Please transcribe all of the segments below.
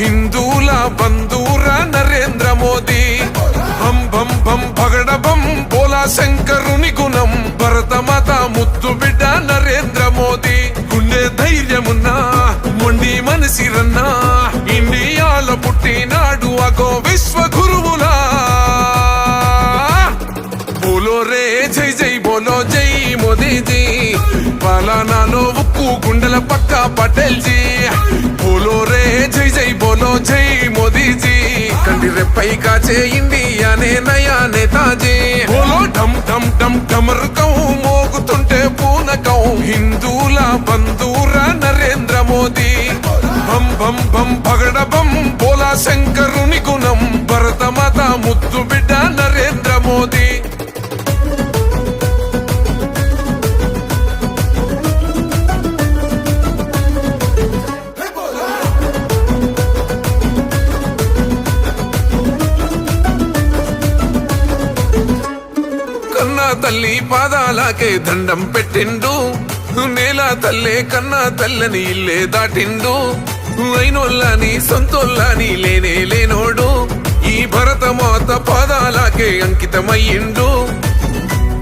హిందూల బంధూర నరేంద్ర మోదీ. బం బం బం పగడ బం బోలా శంకరుని గుణం. భరత భరతమాత ముద్దు బిడ్డ నరేంద్ర మోదీ. గుండె ధైర్యమున్నా మొండి మనసిరన్నా. बोलो పక్క పటేల్ జీ బోలో రే జై జై బోలో జై जी కంటి రెప్పై కాచే ఇండియానే నయా నేతాజీ. బోలో ఢమ్ ఢమ్ ఢమ్ ఢమరుకం మోగుతుంటే పూనకం హిందూల బంధూర నరేంద్ర మోదీ. బం బం బం పగడ బం బోలా శంకరుని గుణం. భరతమాత ముద్దు బిడ్డ తల్లి పాదాలకే దండం పెట్టిండు. నేల తల్లే కన్నా తల్లని ఇల్లే దాటిండు. అయినోళ్ళని సొంతోళ్ళని లేనే లేనోడు. ఈ భరతమాత పాదాలకే అంకితమయ్యిండు.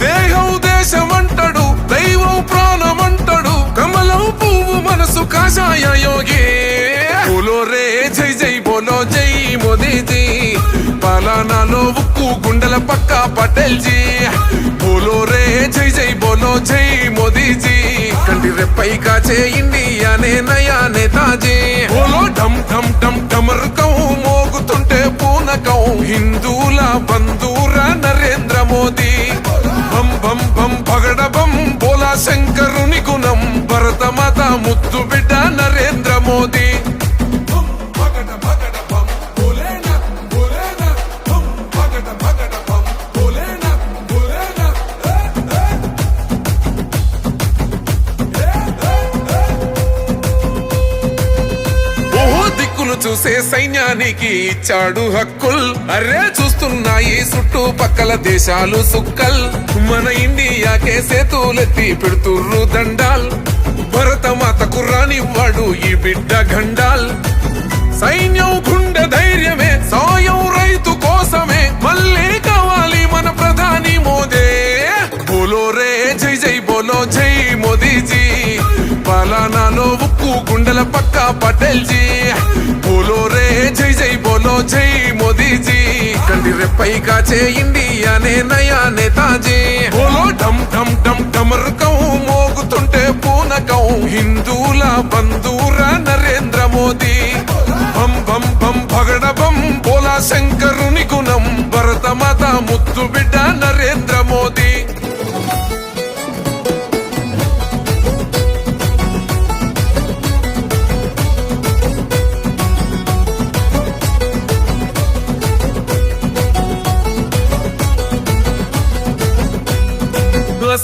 దేహం దేశం అంటాడు దైవం ప్రాణం అంటాడు కమలం పువ్వు మనసు కాషాయ యోగి. బోలో రే జై జై బోలో జై మోదీజీ. పాలనాలో గుండెల పక్క పటేల్ జీ బోలో రే జై జై బోలో జై మోదీజీ. కంటి రెప్పై కాచే ఇండియానే నయా నేతాజీ బోలో ఢమ్ ఢమ్ ఢమ్ ఢమరుకం మోగుతుంటే పూనకం. హిందూల బంధూర నరేంద్ర మోదీ. బం బం బం పగడ బం బోలా శంకరుని గుణం. భరతమాత ముద్దు బిడ్డ చూసే సైన్యానికి ఇచ్చాడు హక్కుల్. అరే చూస్తున్నాయి చుట్టూ పక్కల దేశాలు సుక్కల్. మన ఇండియాకే సేతులెత్తి పెడుతుర్రు దండాల్. భరత మాత కుర్రానివ్వాడు ఈ బిడ్డ గండాల్ సైన్యం గుండె ధైర్యమే సాయం రైతు కోసమే. మళ్ళీ కావాలి మన ప్రధాని మోదే. బోలో రే జై జై బోలో జై మోదీజీ. పలానాలో ఉక్కు గుండెల పక్క పటేల్జీ. కంటి రెప్పై ఇండియానే నయా నేతాజీ బోలో ఢమ్ ఢమ్ ఢమ్ ఢమరుకం మోగుతుంటే పూనకం. హిందూల బంధూర నరేంద్ర మోదీ. బం బం బం పగడ బం బోలా శంకరుని గుణం. భరతమాత ముద్దు బిడ్డ నరేంద్ర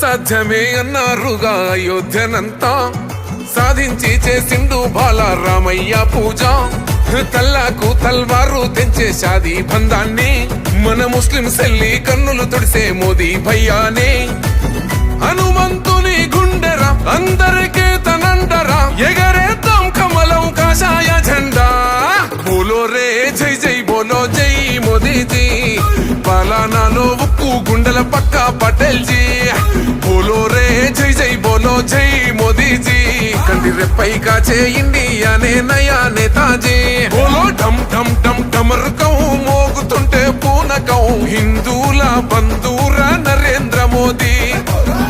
అసాధ్యమే అన్నారుగా అయోధ్యనంతా. సాధించి చేసిండు బాలారామయ్య పూజ. తల్లాకు తల్వారు తెంచే షాదీ బంధాన్ని. మన ముస్లిం సెల్లి కన్నులు తుడిసే మోదీ భయ్యానే. హనుమంతుని గుండెరా అందరికీ తనండరా ఎగరేద్దాం కమలం కాషాయ జెండా బోలో రే జై జై బోలో గుండెల పక్క పటేల్ జీ బోలో రే జై జై బోలో జై మోదీజీ. కంటి రెప్పై కాచే ఇండియానే నయా నేతాజీ బోలో ఢమ్ ఢమ్ ఢమ్ ఢమరుకం మోగుతుంటే పూనకం హిందూల బంధూర నరేంద్ర మోదీ.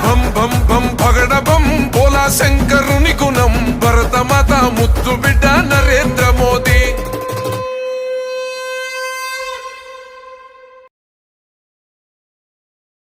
బం బం బం పగడ బం బోలా శంకరుని గుణం. భరతమాత ముద్దు బిడ్డ నరేంద్ర